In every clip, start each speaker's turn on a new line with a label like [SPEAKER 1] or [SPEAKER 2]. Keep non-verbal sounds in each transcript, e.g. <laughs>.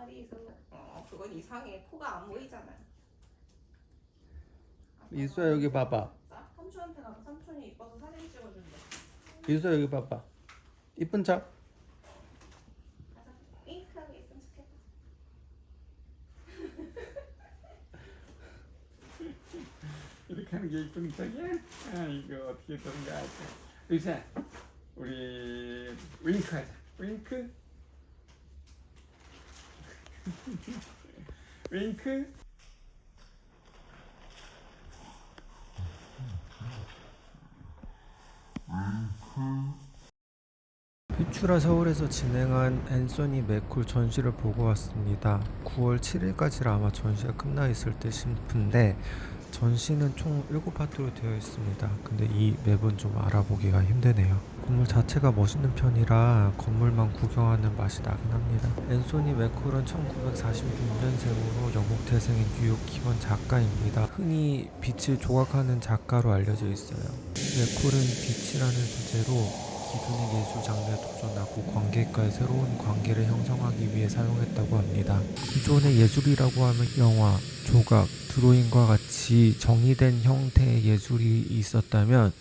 [SPEAKER 1] 파리에서 어 그건 이상해 코가 안 보이잖아.
[SPEAKER 2] 이수야 여기 봐봐.
[SPEAKER 1] 자, 삼촌한테 가서 삼촌이 이뻐서 사진 찍어준대.
[SPEAKER 2] 이수야 여기 봐봐. 이쁜 척.
[SPEAKER 1] 가자. 윙크하고 예쁜 척해.
[SPEAKER 3] 이렇게 하는 게 이쁜 척이야? 아 이거 어떻게 그런 거 알까? 의사 우리 윙크하자 윙크 <laughs> 윙크
[SPEAKER 2] 퓨추라 서울에서 진행한 앤소니 맥쿨 전시를 보고 왔습니다. 9월 7일까지 아마 전시가 끝나 있을 듯 싶은데 전시는 총 7파트로 되어 있습니다. 근데 이 맵은 좀 알아보기가 힘드네요. 건물 자체가 멋있는 편이라 건물만 구경하는 맛이 나긴 합니다. 앤소니 맥쿨은 1946년생으로 영국 태생인 뉴욕 기원 작가입니다. 흔히 빛을 조각하는 작가로 알려져 있어요. 맥쿨은 빛이라는 소재로 기존의 예술 장르에 도전하고 관객과의 새로운 관계를 형성하기 위해 사용했다고 합니다. 기존의 예술이라고 하면 영화, 조각, 드로잉과 같이 정의된 형태의 예술이 있었다면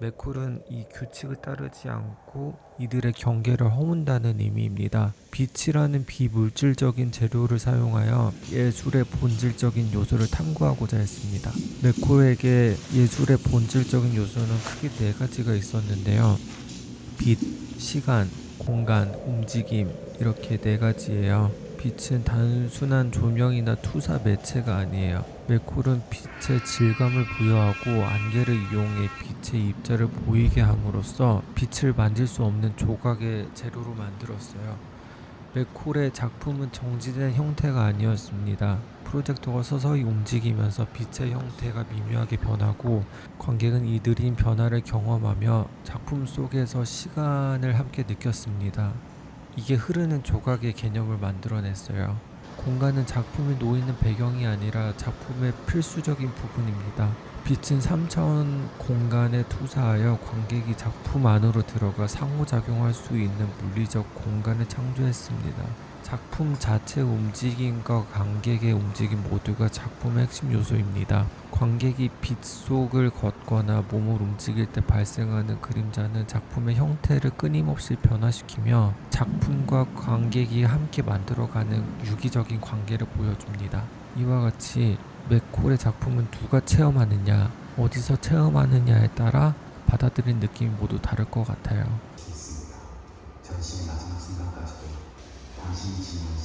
[SPEAKER 2] 맥쿨은 이 규칙을 따르지 않고 이들의 경계를 허문다는 의미입니다. 빛이라는 비물질적인 재료를 사용하여 예술의 본질적인 요소를 탐구하고자 했습니다. 맥쿨에게 예술의 본질적인 요소는 크게 네 가지가 있었는데요. 빛, 시간, 공간, 움직임 이렇게 네 가지예요. 빛은 단순한 조명이나 투사 매체가 아니에요. 맥콜은 빛의 질감을 부여하고 안개를 이용해 빛의 입자를 보이게 함으로써 빛을 만질 수 없는 조각의 재료로 만들었어요. 맥콜의 작품은 정지된 형태가 아니었습니다. 프로젝터가 서서히 움직이면서 빛의 형태가 미묘하게 변하고 관객은 이 느린 변화를 경험하며 작품 속에서 시간을 함께 느꼈습니다. 이게 흐르는 조각의 개념을 만들어냈어요. 공간은 작품이 놓이는 배경이 아니라 작품의 필수적인 부분입니다. 빛은 3차원 공간에 투사하여 관객이 작품 안으로 들어가 상호작용할 수 있는 물리적 공간을 창조했습니다. 작품 자체 움직임과 관객의 움직임 모두가 작품의 핵심 요소입니다. 관객이 빛 속을 걷 거나 몸을 움직일 때 발생하는 그림자는 작품의 형태를 끊임없이 변화시키며 작품과 관객이 함께 만들어가는 유기적인 관계를 보여줍니다. 이와 같이 맥콜의 작품은 누가 체험하느냐, 어디서 체험하느냐에 따라 받아들인 느낌이 모두 다를 것 같아요.
[SPEAKER 4] 전시의 마지막 순간까지도 당신이 지닌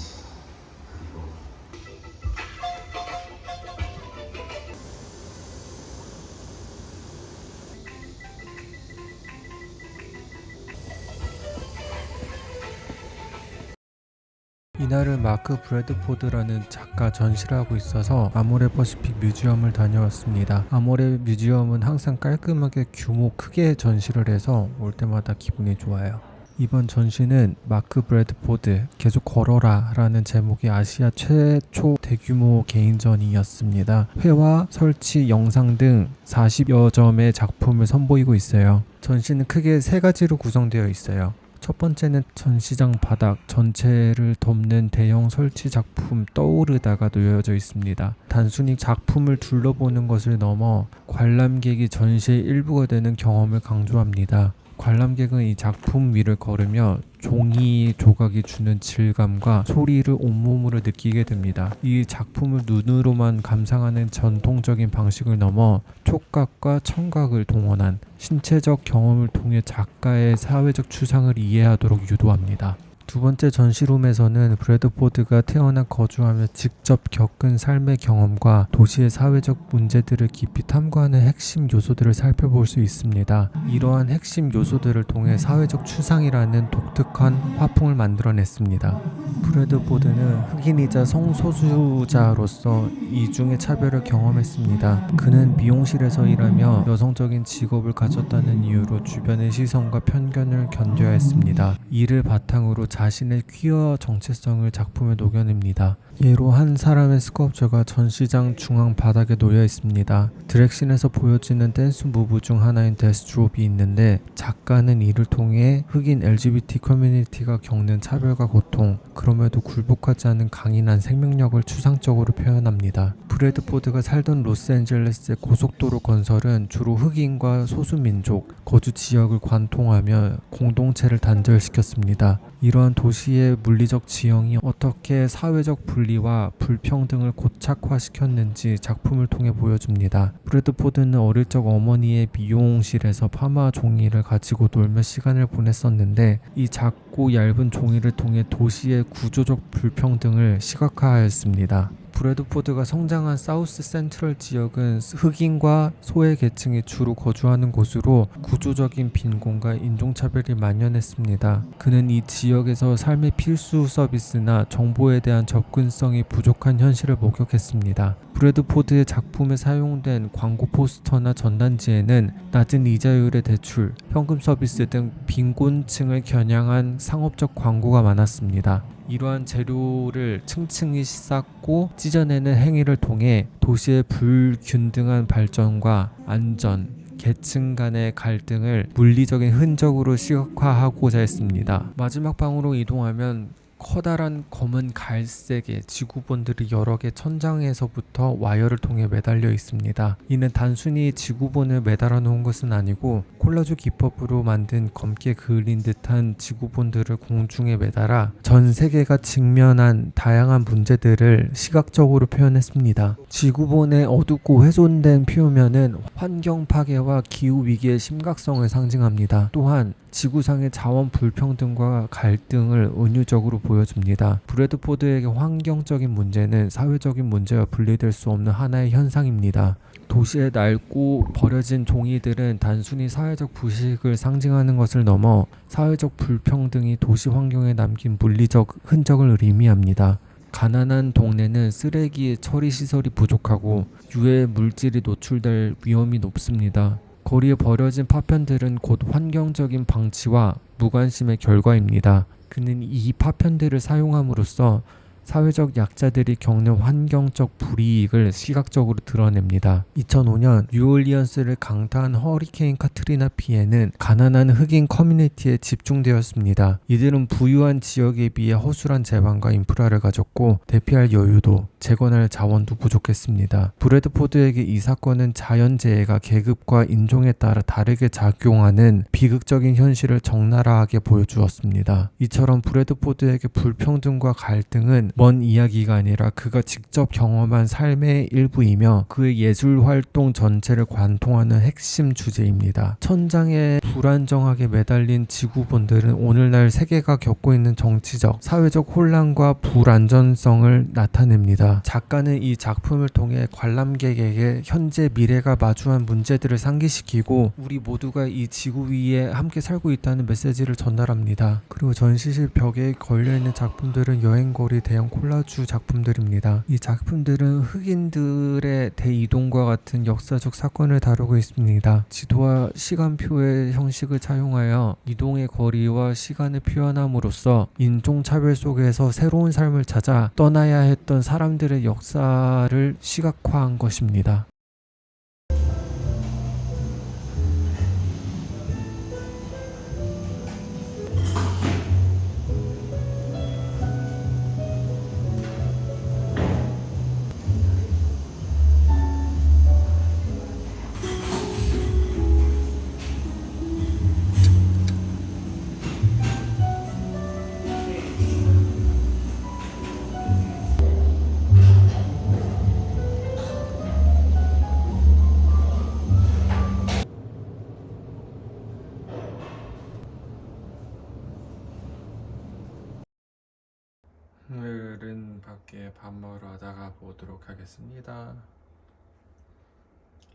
[SPEAKER 2] 이날은 마크 브래드포드라는 작가 전시를 하고 있어서 아모레 퍼시픽 뮤지엄을 다녀왔습니다. 아모레 뮤지엄은 항상 깔끔하게 규모 크게 전시를 해서 올 때마다 기분이 좋아요. 이번 전시는 마크 브래드포드 계속 걸어라 라는 제목의 아시아 최초 대규모 개인전이었습니다. 회화, 설치, 영상 등 40여 점의 작품을 선보이고 있어요. 전시는 크게 세 가지로 구성되어 있어요. 첫 번째는 전시장 바닥 전체를 덮는 대형 설치 작품 떠오르다가 놓여져 있습니다. 단순히 작품을 둘러보는 것을 넘어 관람객이 전시의 일부가 되는 경험을 강조합니다. 관람객은 이 작품 위를 걸으며 종이 조각이 주는 질감과 소리를 온몸으로 느끼게 됩니다. 이 작품을 눈으로만 감상하는 전통적인 방식을 넘어 촉각과 청각을 동원한 신체적 경험을 통해 작가의 사회적 추상을 이해하도록 유도합니다. 두 번째 전시룸에서는 브래드포드가 태어나 거주하며 직접 겪은 삶의 경험과 도시의 사회적 문제들을 깊이 탐구하는 핵심 요소들을 살펴볼 수 있습니다. 이러한 핵심 요소들을 통해 사회적 추상이라는 독특한 화풍을 만들어냈습니다. 브래드포드는 흑인이자 성소수자로서 이중의 차별을 경험했습니다. 그는 미용실에서 일하며 여성적인 직업을 가졌다는 이유로 주변의 시선과 편견을 견뎌야 했습니다. 이를 바탕으로 자 신의 퀴어 정체성을 작품에 녹여냅니다. 예로 한 사람의 스culpture가 전시장 중앙 바닥에 놓여 있습니다. 디렉션에서 보여지는 댄스 무브 중 하나인 데스드롭이 있는데 작가는 이를 통해 흑인 LGBT 커뮤니티가 겪는 차별과 고통, 그럼에도 굴복하지 않은 강인한 생명력을 추상적으로 표현합니다. 브래드포드가 살던 로스앤젤레스의 고속도로 건설은 주로 흑인과 소수민족, 거주 지역을 관통하며 공동체를 단절시켰습니다. 이러한 도시의 물리적 지형이 어떻게 사회적 분리와 불평등을 고착화시켰는지 작품을 통해 보여줍니다. 브래드포드는 어릴 적 어머니의 미용실에서 파마 종이를 가지고 놀며 시간을 보냈었는데 이 작고 얇은 종이를 통해 도시의 구조적 불평등을 시각화하였습니다. 브래드포드가 성장한 사우스 센트럴 지역은 흑인과 소외 계층이 주로 거주하는 곳으로 구조적인 빈곤과 인종차별이 만연했습니다. 그는 이 지역에서 삶의 필수 서비스나 정보에 대한 접근성이 부족한 현실을 목격했습니다. 브래드포드의 작품에 사용된 광고 포스터나 전단지에는 낮은 이자율의 대출, 현금 서비스 등 빈곤층을 겨냥한 상업적 광고가 많았습니다. 이러한 재료를 층층이 쌓고 찢어내는 행위를 통해 도시의 불균등한 발전과 안전, 계층 간의 갈등을 물리적인 흔적으로 시각화하고자 했습니다. 마지막 방으로 이동하면 커다란 검은 갈색의 지구본들이 여러 개 천장에서부터 와이어를 통해 매달려 있습니다. 이는 단순히 지구본을 매달아 놓은 것은 아니고 콜라주 기법으로 만든 검게 그을린 듯한 지구본들을 공중에 매달아 전 세계가 직면한 다양한 문제들을 시각적으로 표현했습니다. 지구본의 어둡고 훼손된 표면은 환경 파괴와 기후 위기의 심각성을 상징합니다. 또한 지구상의 자원 불평등과 갈등을 은유적으로 보여줍니다. 브래드포드에게 환경적인 문제는 사회적인 문제와 분리될 수 없는 하나의 현상입니다. 도시에 낡고 버려진 종이들은 단순히 사회적 부식을 상징하는 것을 넘어 사회적 불평등이 도시 환경에 남긴 물리적 흔적을 의미합니다. 가난한 동네는 쓰레기 처리 시설이 부족하고 유해 물질이 노출될 위험이 높습니다. 거리에 버려진 파편들은 곧 환경적인 방치와 무관심의 결과입니다. 그는 이 파편들을 사용함으로써 사회적 약자들이 겪는 환경적 불이익을 시각적으로 드러냅니다. 2005년 뉴올리언스를 강타한 허리케인 카트리나 피해는 가난한 흑인 커뮤니티에 집중되었습니다. 이들은 부유한 지역에 비해 허술한 제방과 인프라를 가졌고 대피할 여유도 재건할 자원도 부족했습니다. 브래드포드에게 이 사건은 자연재해가 계급과 인종에 따라 다르게 작용하는 비극적인 현실을 적나라하게 보여주었습니다. 이처럼 브래드포드에게 불평등과 갈등은 먼 이야기가 아니라 그가 직접 경험한 삶의 일부이며 그의 예술 활동 전체를 관통하는 핵심 주제입니다. 천장에 불안정하게 매달린 지구본들은 오늘날 세계가 겪고 있는 정치적, 사회적 혼란과 불안전성을 나타냅니다. 작가는 이 작품을 통해 관람객에게 현재 미래가 마주한 문제들을 상기시키고 우리 모두가 이 지구 위에 함께 살고 있다는 메시지를 전달합니다. 그리고 전시실 벽에 걸려있는 작품들은 여행거리 대형 콜라주 작품들입니다. 이 작품들은 흑인들의 대이동과 같은 역사적 사건을 다루고 있습니다. 지도와 시간표의 형식을 차용하여 이동의 거리와 시간을 표현함으로써 인종차별 속에서 새로운 삶을 찾아 떠나야 했던 사람들 의 역사를 시각화한 것입니다.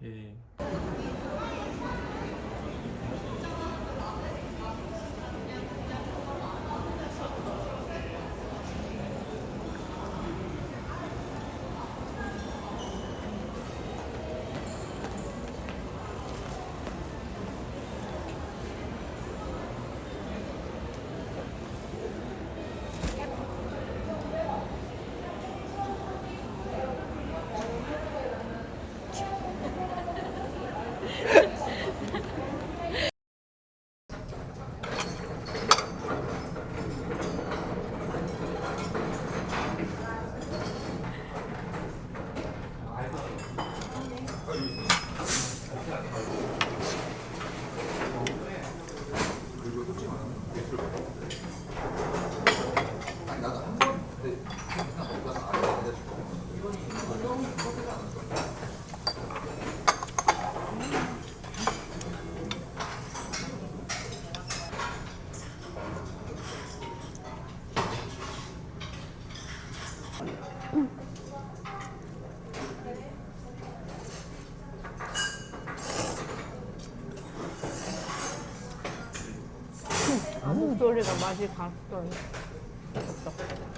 [SPEAKER 2] 예.
[SPEAKER 5] 소리가 맛이 갔어.
[SPEAKER 3] 어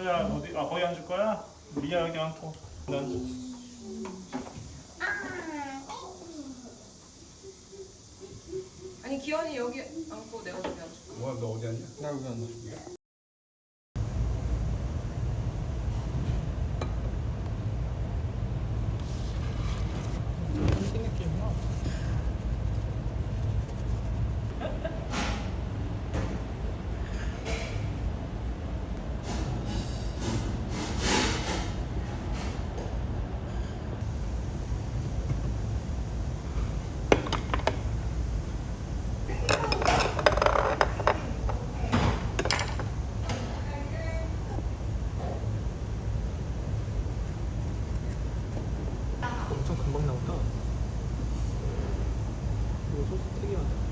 [SPEAKER 6] 소야 어디 아 거기 앉을 거야? 미야 여기 앉고 난
[SPEAKER 1] 아니 기현이 여기 앉고 내가 저기 앉을게.
[SPEAKER 7] 뭐야 너 어디 앉냐? 나 여기 앉아.
[SPEAKER 3] 금방 나온다. 이거 소스 특이하다.